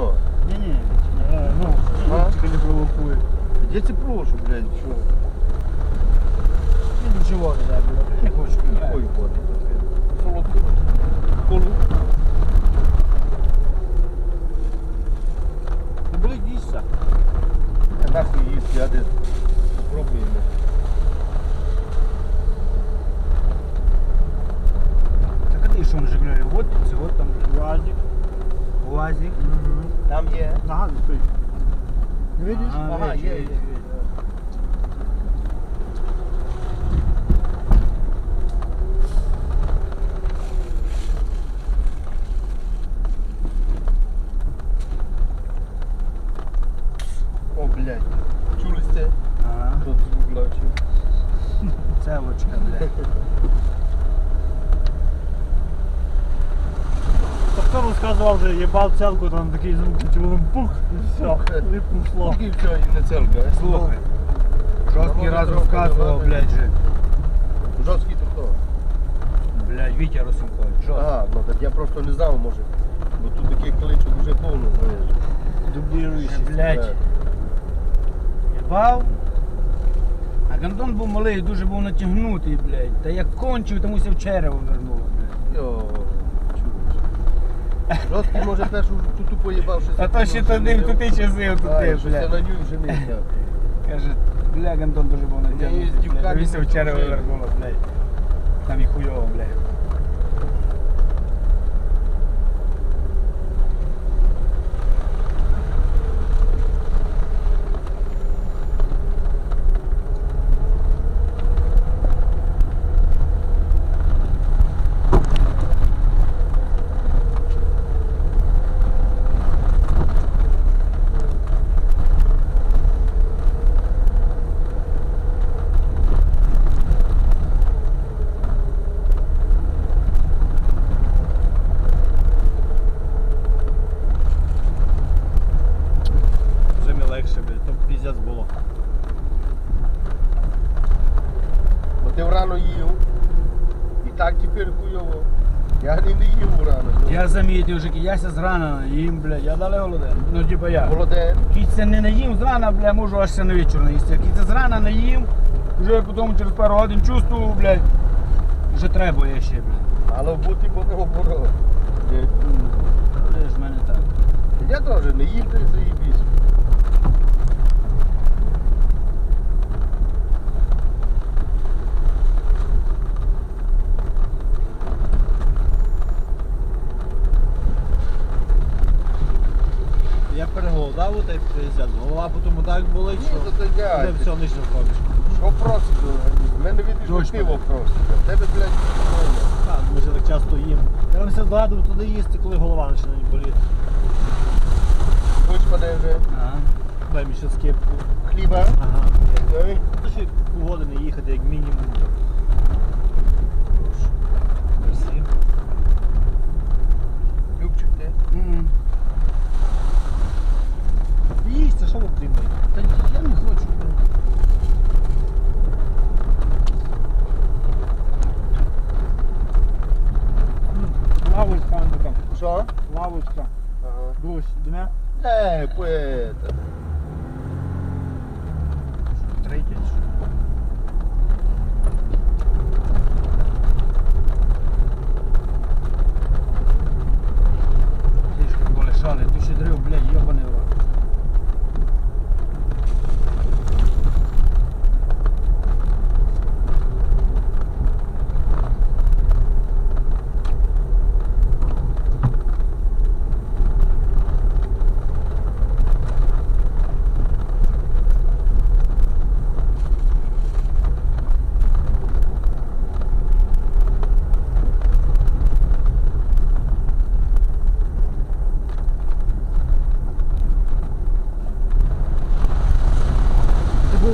воно? Ні-ні, е, ну, А? не провокує. Я тебе прошу, блядь, що? Він нічого не дай було. Не хочу. Ой, води. Солодку. Колу. Не були дійсно. А нахуй їсти, я десь попробуємо. Так а ти що не жигляє? От це, от там УАЗик. УАЗик. Там є. Ага, не стоїть. Не видиш? Ага, є, є, є. О, блядь. Чули сте? Ага. Тут звук бачив. Цевочка, блядь. Тобто розказував, що їбав целку, там такий звук, чули пух, і все, і пішло. І все, і не целка. Слухай. Жорсткий раз розказував, блядь, же. Жорсткий то хто? Блядь, Вітя Росенкович. Жорсткий. Ага, ну так я просто не знав, може. Бо тут таких кличок дуже повно, знаєш. Дубліруючи, блядь. Їбав. А Гандон був малий, дуже був натягнутий, блядь. Та як кончив, то мусив черево вернуло, блядь. Йо. Жорсткий може першу туту поїбав, що А то ще туди, туди ще зив, тут ти, бля. на блядь. ню женився. Каже, бля, Гандон дуже був натягнутий, блядь. Вісив черево дуже. вернуло, блядь. Там і хуйово, блядь. Вже мені легше, блядь, то піздець було. Ти врано їв. І так тепер хуйово. Я не, не їв врано. ну. Я замітив, що яся зрана їм, блядь, я дали голоден. Ну, типа я. Голоден. Кіця не наїм зрана, бля, можу аж ще на вечір наїсти. Кіця зрана наїм, вже потім через пару годин чувствую, блядь, вже треба я ще, блядь. Але бути бо наоборот. Ні. Це ж мене так. Я теж не їм, ти заїбісь. Я переголодав, та й піздець. Голова потім так болить, що то ти я. все не зробиш. Що просить організм? Мене видиш, Точно. пиво просить. В Тебе, блядь, нормально. Так, ми ж так часто їм. Я вам все згадував туди їсти, коли голова починає боліти. Хоч мене вже Ага. Дай мені ще скипку. хліба. Ага. То ще погоди не їхати, як мінімум. do mea? E, é, poeta. Trei, deci.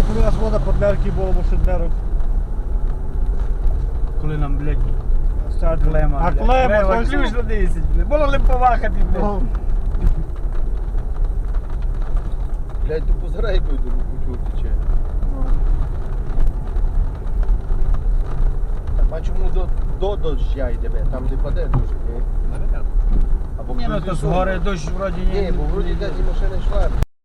Коли у нас вода подмерки було машинерок. Коли нам, блядь, Стart клема, А клема, клема, ключ на 10, блядь. Було лимповахати, блядь. Блядь, ту позирай би до руку чого тече. А чому до, до доща йдемо? Там де паде дуже, ні? А Або Ні, ну то зі згори Сум. дощ вроді Ні, бо вроді десь і машина йшла.